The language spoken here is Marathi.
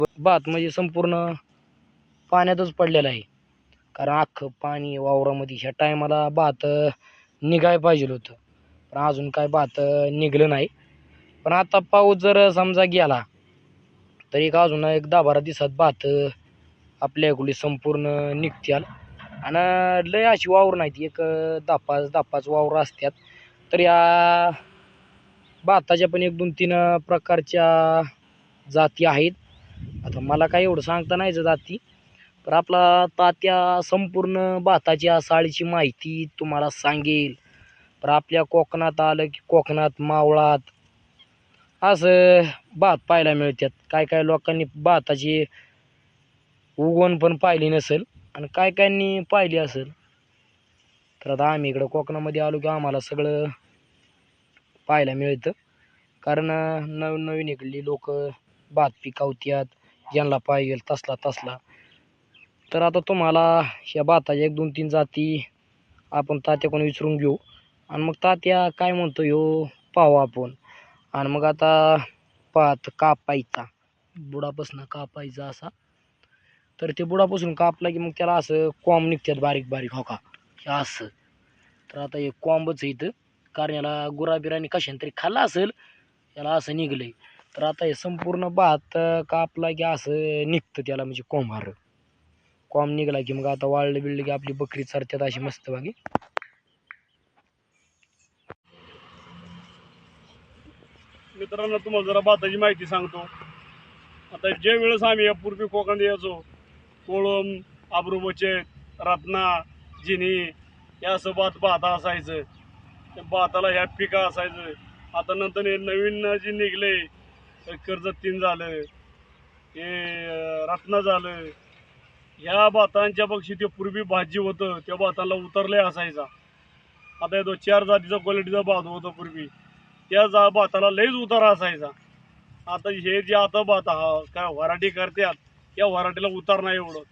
भात म्हणजे संपूर्ण पाण्यातच पडलेला आहे. कारण अख्खं पाणी वावरामध्ये ह्या टायमाला भात निघाय पाहिजे होतं. पण अजून काय भात निघलं नाही. पण आता पाऊस जर समजा गेला तर एक अजून एक दहा बारा दिवसात भात आपल्या इकडे संपूर्ण निघत्याल. आणि लय अशी वावर नाहीत. एक दहा पाच दहा पाच वावर असतात तर या भाताच्या पण एक दोन तीन प्रकारच्या जाती आहेत. आता मला काय एवढं सांगता नाही जाती. तर आपला तात्या संपूर्ण भाताच्या साळीची माहिती तुम्हाला सांगेल. तर आपल्या कोकणात आलं की कोकणात मावळात. असं भात पाहायला मिळतात. काय काय लोकांनी भाताची उगवण पण पाहिली नसेल आणि काय कायनी पाहिली असेल. तर आता आम्ही इकडं कोकणामध्ये आलो की आम्हाला सगळं पाहायला मिळतं. कारण नवनवीन इकडली लोक भात पिकावत्यात ज्यांना पाहिजे तसला तसला. तर आता तुम्हाला ह्या भाताच्या एक दोन तीन जाती आपण तात्याकडून विचारून घेऊ. आणि मग तात्या काय म्हणतो ह्यो पाहू आपण. आणि मग आता पाहत कापायचा. बुडापासून कापायचा असा. तर ते बुडापासून कापला की मग त्याला असं कॉम निघतात बारीक बारीक हो का? हे असं. तर आता हे कॉम्बच आहे इथं. कारण याला गुराबिराने कशाने तरी खाल्ला असेल याला असं निघलंय. तर आता हे संपूर्ण भात कापला की असं निघतं त्याला म्हणजे कोंभार कोंब निघाला की मग आता वाळलं बिळलं की आपली बकरी चरतात अशी मस्त बाकी मित्रांनो तुम्हाला जरा भाताची माहिती सांगतो. आता जे वेळेस आम्ही यापूर्वी कोकण यायचो कोळम आब्रुबचे रत्ना जिनी या असं भात भाता असायचं. त्या भाताला ह्या पिका असायचं. आता नंतर हे नवीन जे निघले कर्जत तीन झालं हे रत्न झालं ह्या भातांच्या पक्षी ते पूर्वी भाजी होतं त्या भाताला उतरले असायचा. आता येतो चार जातीचा क्वालिटीचा भात होतं पूर्वी. त्या जा भाताला लईच उतारा असायचा. आता हे जे आता भात हा काय वराठी करतात या वराठीला उतार नाही एवढं.